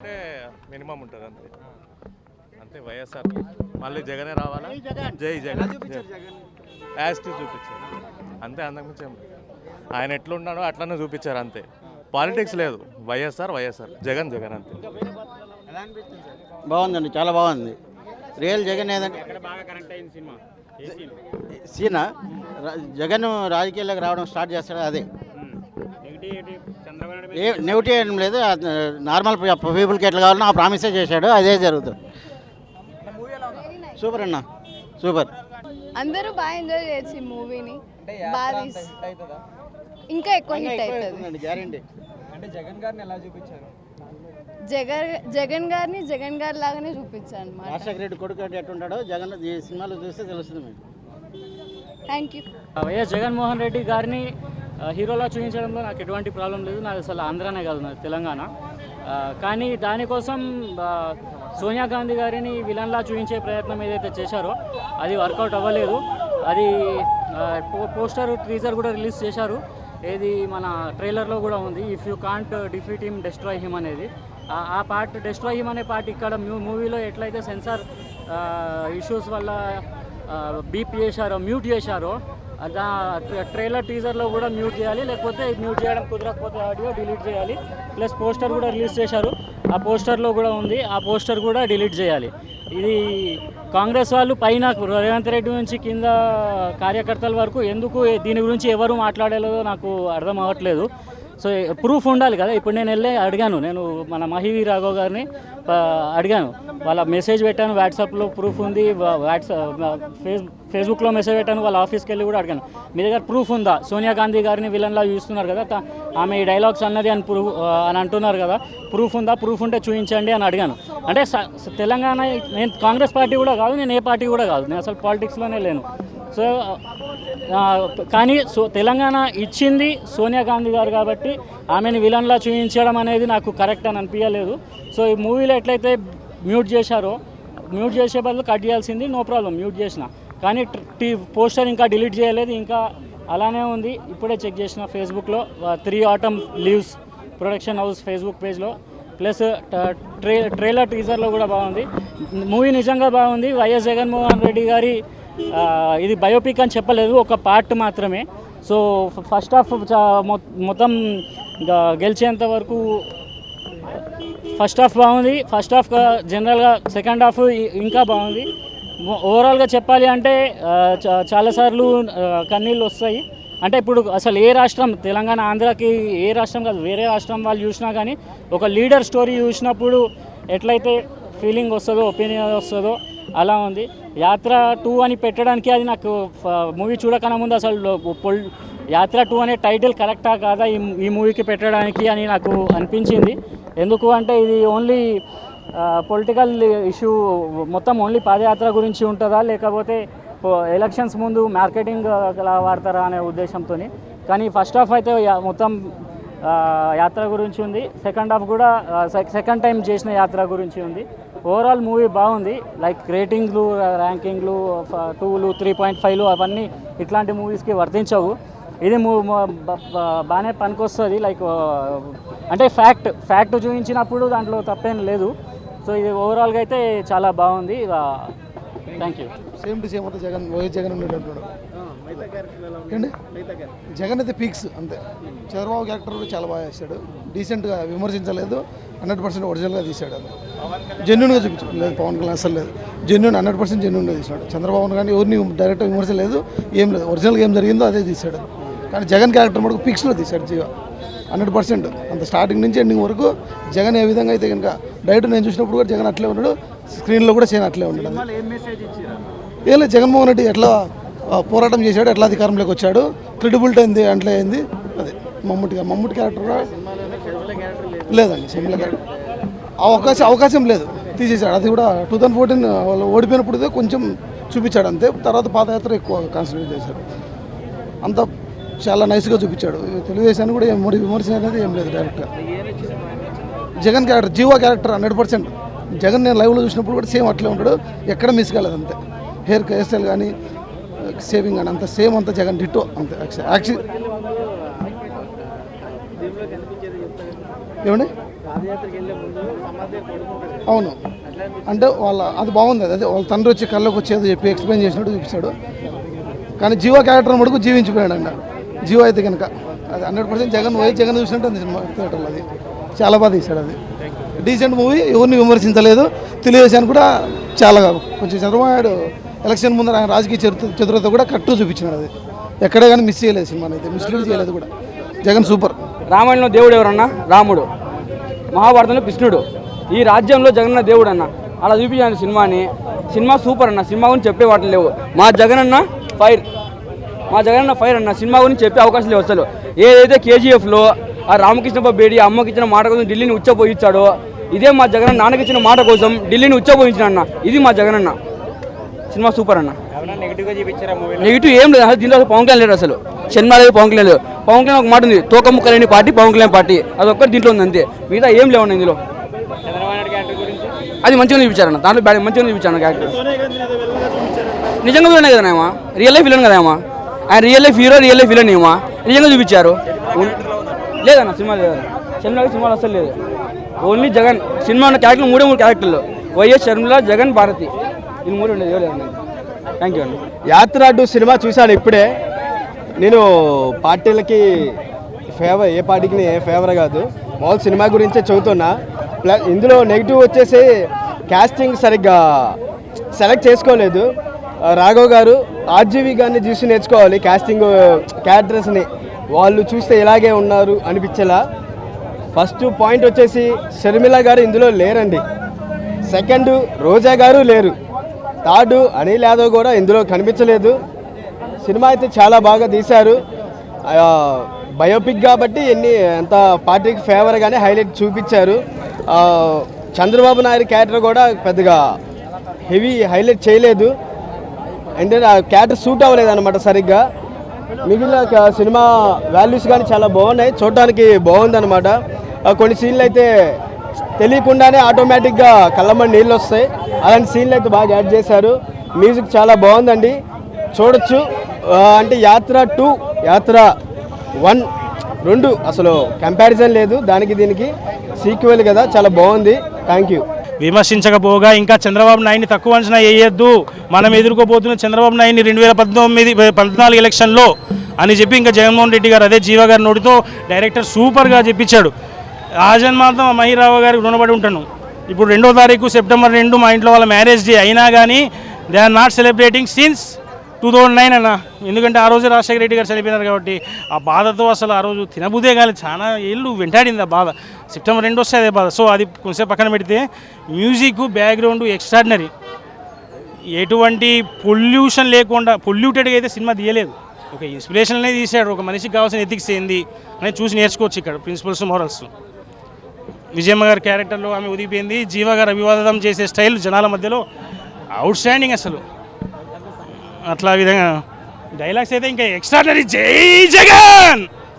అంటే మినిమం ఉంటుంది అంతే. అంతే వైఎస్ఆర్. మళ్ళీ జగనే రావాలా? జై జగన్. యాజ్ టు చూపించారు అంతే అంతకుమించి. ఆయన ఎట్లున్నాడో అట్లనే చూపించారు అంతే. పాలిటిక్స్ లేదు. వైఎస్ఆర్ వైఎస్ఆర్. జగన్ జగన్ అంతే. ఎలా అనిపించింది సార్? బాగుందండి చాలా బాగుంది. రియల్ జగన్ ఏదంటే సీన్? జగన్ రాజకీయాల్లోకి రావడం స్టార్ట్ చేస్తాడు అదే. ఏ నెగిటివ్ ఏం లేదు నార్మల్ పీపుల్కి ఎట్లా కావాలన్నా ఆ ప్రామిసే చేశాడు అదే జరుగుతుంది. సూపర్ అన్న సూపర్. అందరూ బాగా ఎంజాయ్ చేయొచ్చు ఈ మూవీని. బాగా తీస్- ఇంకా ఎక్కువ హిట్ అవుతుంది. గ్యారంటీ. అంటే జగన్ గారిని ఎలా చూపించారు? జగన్ జగన్ గారిని జగన్ గారి లాగానే చూపించాను అనమాట రాజశేఖర రెడ్డి కొడుకు అంటే ఎట్టుంటాడో జగన్ ఈ సినిమాలో చూస్తే తెలుస్తుంది మీకు. Thank you YS Jaganmohan Reddy గారిని హీరోలా చూపించడంలో నాకు ఎటువంటి ప్రాబ్లం లేదు. నాకు అసలు ఆంధ్రానే కాదు నాది తెలంగాణ. కానీ దానికోసం సోనియా గాంధీ గారిని విలన్లా చూపించే ప్రయత్నం ఏదైతే చేశారో అది వర్కౌట్ అవ్వలేదు. అది పో- పోస్టర్ టీజర్ కూడా రిలీజ్ చేశారు. ఏది మన ట్రైలర్లో కూడా ఉంది. If you can't defeat him destroy him అనేది. ఆ- పార్ట్ డెస్ట్రాయ్ హిమ్ అనే పార్ట్ ఇక్కడ మూవీలో ఎట్లయితే సెన్సార్ ఇష్యూస్ వల్ల బీప్ చేశారో మ్యూట్ చేశారో ట్రైలర్ టీజర్లో కూడా మ్యూట్ చేయాలి లేకపోతే మ్యూట్ చేయడం కుదరకపోతే ఆడియో డిలీట్ చేయాలి. ప్లస్ పోస్టర్ కూడా రిలీజ్ చేశారు. ఆ పోస్టర్లో కూడా ఉంది ఆ పోస్టర్ కూడా డిలీట్ చేయాలి. ఇది కాంగ్రెస్ వాళ్ళు పైన రేవంత్ రెడ్డి నుంచి కింద కార్యకర్తల వరకు ఎందుకు దీని గురించి ఎవరు మాట్లాడలేదో నాకు అర్థం అవ్వట్లేదు. సో ప్రూఫ్ ఉండాలి కదా. ఇప్పుడు నేను వెళ్ళి అడిగాను. నేను మన మహివీ రాఘవ్ గారిని అడిగాను. వాళ్ళ మెసేజ్ పెట్టాను వాట్సాప్లో ప్రూఫ్ ఉంది వాట్సాప్ ఫేస్ ఫేస్బుక్లో మెసేజ్ పెట్టాను వాళ్ళ ఆఫీస్కి వెళ్ళి కూడా అడిగాను. మీ దగ్గర ప్రూఫ్ ఉందా? సోనియా గాంధీ గారిని విలన్లా చూస్తున్నారు కదా. ఆమె ఈ డైలాగ్స్ అన్నది అని ప్రూఫ్ అని అంటున్నారు కదా. ప్రూఫ్ ఉందా? ప్రూఫ్ ఉంటే చూపించండి అని అడిగాను. అంటే స- తెలంగాణ నేను కాంగ్రెస్ పార్టీ కూడా కాదు నేను ఏ పార్టీ కూడా కాదు. నేను అసలు పాలిటిక్స్లోనే లేను. సో కానీ సో తెలంగాణ ఇచ్చింది సోనియా గాంధీ గారు కాబట్టి ఆమెను విలన్లా చూపించడం అనేది నాకు కరెక్ట్ అని అనిపించలేదు. సో ఈ మూవీలో ఎట్లయితే మ్యూట్ చేశారో మ్యూట్ చేసే బదులు కట్ చేయాల్సింది నో ప్రాబ్లం మ్యూట్ చేసిన. కానీ టీ పోస్టర్ ఇంకా డిలీట్ చేయలేదు ఇంకా అలానే ఉంది. ఇప్పుడే చెక్ చేసిన ఫేస్బుక్లో three atom leaves production house Facebook పేజ్లో. ప్లస్ ట- ట్రే ట్రైలర్ టీజర్లో కూడా బాగుంది. మూవీ నిజంగా బాగుంది. వైఎస్ జగన్మోహన్ రెడ్డి గారి ఇది బయోపిక్ అని చెప్పలేదు ఒక పార్ట్ మాత్రమే. సో ఫస్ట్ హాఫ్ మొత్తం గెలిచేంత వరకు ఫస్ట్ హాఫ్ బాగుంది. ఫస్ట్ హాఫ్ జనరల్గా సెకండ్ హాఫ్ ఇంకా బాగుంది. ఓవరాల్గా చెప్పాలి అంటే చాలాసార్లు కన్నీళ్ళు వస్తాయి. అంటే ఇప్పుడు అసలు ఏ రాష్ట్రం తెలంగాణ ఆంధ్రాకి ఏ రాష్ట్రం కాదు వేరే రాష్ట్రం వాళ్ళు చూసినా కానీ ఒక లీడర్ స్టోరీ చూసినప్పుడు ఎట్లయితే ఫీలింగ్ వస్తుందో ఒపీనియన్ వస్తుందో అలా ఉంది. యాత్ర టూ అని పెట్టడానికి అది నాకు మూవీ చూడకన్నా ముందు అసలు పొల్ యాత్ర టూ అనే టైటిల్ కరెక్టా కాదా ఈ ఈ మూవీకి పెట్టడానికి అని నాకు అనిపించింది. ఎందుకు అంటే ఇది ఓన్లీ పొలిటికల్ ఇష్యూ మొత్తం ఓన్లీ పాదయాత్ర గురించి ఉంటుందా లేకపోతే ఎలక్షన్స్ ముందు మార్కెటింగ్ అలా వాడతారా అనే ఉద్దేశంతో కానీ ఫస్ట్ ఆఫ్ అయితే మొత్తం యాత్ర గురించి ఉంది. సెకండ్ హాఫ్ కూడా సెకండ్ టైం చేసిన యాత్ర గురించి ఉంది. ఓవరాల్ మూవీ బాగుంది. లైక్ రేటింగ్లు ర్యాంకింగ్లు టూలు త్రీ పాయింట్ ఫైవ్లు అవన్నీ ఇట్లాంటి మూవీస్కి వర్తించవు. ఇది మూ- బాగానే పనికొస్తుంది. లైక్ అంటే ఫ్యాక్ట్ ఫ్యాక్ట్ చూపించినప్పుడు దాంట్లో తప్పేం లేదు. సో ఇది ఓవరాల్గా అయితే చాలా బాగుంది. Thank you same to same అంతా జగన్ వైఎస్ జగన్ ఉండేటట్టు జగన్ అయితే పీక్స్ అంతే. చంద్రబాబు క్యారెక్టర్ కూడా చాలా బాగా చేశాడు. డీసెంట్గా విమర్శించలేదు. హండ్రెడ్ పర్సెంట్ ఒరిజినల్గా తీశాడు అది జెన్యున్గా చూపించాడు లేదు పవన్ కళ్యాణ్ అసలు లేదు. జెన్యున్ హండ్రెడ్ పర్సెంట్ జెన్యున్గా తీశాడు. చంద్రబాబు కానీ ఎవరిని డైరెక్ట్ విమర్శ లేదు ఏం లేదు. ఒరిజినల్గా ఏం జరిగిందో అదే తీశాడు. కానీ జగన్ క్యారెక్టర్ మటుకు పీక్స్లో తీశాడు జీవ. Hundred percent. అంత స్టార్టింగ్ నుంచి ఎండింగ్ వరకు జగన్ ఏ విధంగా అయితే కనుక డైరెక్ట్ నేను చూసినప్పుడు కూడా జగన్ అట్లే ఉన్నాడు. స్క్రీన్లో కూడా చేయను అట్లే ఉన్నాడు. ఏం లేదు జగన్మోహన్ రెడ్డి ఎట్లా పోరాటం చేశాడు ఎట్లా అధికారంలోకి వచ్చాడు క్రెడిబిలిటీ అయింది అంటే అయింది అదే. మమ్ముటి మమ్ముటి క్యారెక్టర్ లేదండి సినిమా క్యారెక్టర్ అవకాశం అవకాశం లేదు తీసేశాడు. అది కూడా టూ థౌజండ్ ఫోర్టీన్ వాళ్ళు ఓడిపోయినప్పుడు కొంచెం చూపించాడు అంతే. తర్వాత పాదయాత్ర ఎక్కువ కాన్సన్ట్రేట్ చేశాడు. అంత చాలా నైస్గా చూపించాడు. తెలుగుదేశాన్ని కూడా ఏం మరి విమర్శన అనేది ఏం లేదు డైరెక్ట్గా జగన్ క్యారెక్టర్ జీవో క్యారెక్టర్ హండ్రెడ్ పర్సెంట్ జగన్ నేను లైవ్లో చూసినప్పుడు కూడా సేమ్ అట్లే ఉంటాడు. ఎక్కడ మిస్ కాలేదు అంతే. హెయిర్ హెయిర్ స్టైల్ కానీ సేవింగ్ అని అంత సేమ్ అంత జగన్ డిట్టో అంతే యాక్చువల్ ఏమండి? అవును. అంటే వాళ్ళ అది బాగుంది అదే వాళ్ళ తండ్రి వచ్చి కళ్ళకు వచ్చేది చెప్పి ఎక్స్ప్లెయిన్ చేసినట్టు చూపిస్తాడు. కానీ జీవో క్యారెక్టర్ మటుకు జీవించిపోయాడు అండి జీవో అయితే కనుక అది hundred percent Jagan Y Jagan చూసినట్టు ఉంది సినిమా థియేటర్లో అది. చాలా బాగా తీశాడు అది. డీసెంట్ మూవీ ఎవరిని విమర్శించలేదు. తెలియజేశాను కూడా చాలా కొంచెం చంద్రబాబు నాయుడు ఎలక్షన్ ముందర ఆయన రాజకీయ చరిత్ర చతురత కూడా కట్టు చూపించినాడు అది. ఎక్కడే కానీ మిస్ చేయలేదు సినిమాని అయితే. మిస్లీడ్ చేయలేదు కూడా. జగన్ సూపర్. రామాయణంలో దేవుడు ఎవరన్నా? రాముడు. మహాభారతంలో కృష్ణుడు. ఈ రాజ్యంలో జగన్న దేవుడు అన్న అలా చూపించాను సినిమాని. సినిమా సూపర్ అన్న. సినిమా గురించి చెప్పే వాటి లేవు. మా జగన్ అన్న ఫైర్. మా జగన్ అన్న ఫైర్ అన్న. సినిమా గురించి చెప్పే అవకాశం లేవు అసలు. ఏదైతే కేజీఎఫ్లో ఆ రామకృష్ణ బేడి అమ్మకి ఇచ్చిన మాట కోసం ఢిల్లీని ఉచ్చపోయించాడో ఇదే మా జగన్ నాన్నకి ఇచ్చిన మాట కోసం ఢిల్లీని ఉచ్చపోయించిన అన్న. ఇది మా జగన్ అన్న సినిమా సూపర్ అన్న. నెగిటివ్ ఏం లేదు అసలు దీంట్లో అసలు పవన్ కళ్యాణ్ లేడు అసలు. సినిమా లేదు పవన్ కళ్యాణ్ లేదు పవన్ కళ్యాణ్ ఒక మాట ఉంది తోక ముక్క లేని పార్టీ పవన్ కళ్యాణ్ పార్టీ. అది ఒక్కటి దీంట్లో ఉంది అంతే. మిగతా ఏం లేవు ఇందులో. అది మంచిగా చూపించారన్న. దాంట్లో బ్యాడ్ మంచిగా చూపించాను క్యారెక్టర్ నిజంగా విలన్ కదా ఏమా రియల్ లైఫ్ విలన్ కదా ఏమా ఆయన real life hero real life villain ఏమా? నిజంగా చూపించారు. లేదన్న సినిమా లేదన్న సినిమాకి సినిమాలు అసలు లేదు. ఓన్లీ జగన్. సినిమా ఉన్న క్యారెక్టర్ మూడే మూడు క్యారెక్టర్లు వైఎస్ షర్మిల జగన్ భారతి. ఇది మూడు ఉండేది ఇవ్వలేదు థ్యాంక్ యూ అండి యాత్ర టు సినిమా చూశాను ఇప్పుడే. నేను పార్టీలకి ఫేవర్ ఏ పార్టీకి ఏ ఫేవర్ కాదు. మామూలు సినిమా గురించే చదువుతున్నా. ప్లస్ ఇందులో నెగిటివ్ వచ్చేసి క్యాస్టింగ్ సరిగ్గా సెలెక్ట్ చేసుకోలేదు. రాఘవ్ గారు ఆర్జీవి గారిని చూసి నేర్చుకోవాలి. క్యాస్టింగ్ క్యారెక్టర్స్ని వాళ్ళు చూస్తే ఇలాగే ఉన్నారు అనిపించేలా. ఫస్ట్ పాయింట్ వచ్చేసి షర్మిల గారు ఇందులో లేరండి. సెకండ్ రోజా గారు లేరు. థర్డ్ అనిల్ యాదవ్ కూడా ఇందులో కనిపించలేదు. సినిమా అయితే చాలా బాగా తీశారు. బయోపిక్ కాబట్టి ఎన్ని ఎంత పార్టీకి ఫేవర్గానే హైలైట్ చూపించారు. చంద్రబాబు నాయుడు క్యారెక్టర్ కూడా పెద్దగా హెవీ హైలైట్ చేయలేదు. అంటే ఆ క్యారెక్టర్ సూట్ అవ్వలేదు అనమాట సరిగ్గా. మిగిలిన సినిమా వాల్యూస్ కానీ చాలా బాగున్నాయి. చూడటానికి బాగుందన్నమాట. కొన్ని సీన్లు అయితే తెలియకుండానే ఆటోమేటిక్గా కళ్ళమ్మడి నీళ్ళు వస్తాయి. అలాంటి సీన్లు అయితే బాగా యాడ్ చేశారు. మ్యూజిక్ చాలా బాగుందండి. చూడొచ్చు. అంటే యాత్ర టూ యాత్ర వన్ రెండు అసలు కంపారిజన్ లేదు దానికి దీనికి. సీక్వెల్ కదా చాలా బాగుంది. Thank you. విమర్శించకపోగా ఇంకా చంద్రబాబు నాయుడిని తక్కువ అంచనా వేయొద్దు. మనం ఎదుర్కోబోతున్న చంద్రబాబు నాయుడిని రెండు వేల పద్నాలుగు పద్నాలుగు ఎలక్షన్లో అని చెప్పి ఇంకా జగన్మోహన్ రెడ్డి గారు అదే జీవ గారి నోటితో డైరెక్టర్ సూపర్గా చెప్పించాడు. ఆ జన్మాంతం మహిరావు గారికి రుణపడి ఉంటాను. ఇప్పుడు రెండో తారీఖు సెప్టెంబర్ రెండు మా ఇంట్లో వాళ్ళ మ్యారేజ్ డే అయినా కానీ they are not celebrating since two thousand nine అన్న. ఎందుకంటే ఆ రోజు రాజశేఖర రెడ్డి గారు చనిపోయినారు కాబట్టి ఆ బాధతో అసలు ఆ రోజు తినబుదే కానీ చాలా ఏళ్ళు వెంటాడింది ఆ బాధ. సెప్టెంబర్ రెండు వస్తే అదే బాధ. సో అది కొంచెం పక్కన పెడితే మ్యూజిక్ బ్యాక్గ్రౌండ్ ఎక్స్ట్రాడినరీ. ఎటువంటి పొల్యూషన్ లేకుండా పొల్యూటెడ్గా అయితే సినిమా తీయలేదు. ఒక ఇన్స్పిరేషన్ అనేది తీశాడు. ఒక మనిషికి కావాల్సిన ఎథిక్స్ ఏంది అనేది చూసి నేర్చుకోవచ్చు ఇక్కడ ప్రిన్సిపల్స్ మోరల్స్. విజయమ్మ గారి క్యారెక్టర్లో ఆమె ఉదిగిపోయింది. జీవ గారు అభివాదం చేసే స్టైల్ జనాల మధ్యలో అవుట్ స్టాండింగ్ అసలు. అట్లా విధంగా డైలాగ్స్ అయితే ఇంకా ఎక్స్ట్రాడనరీ జై జగన్!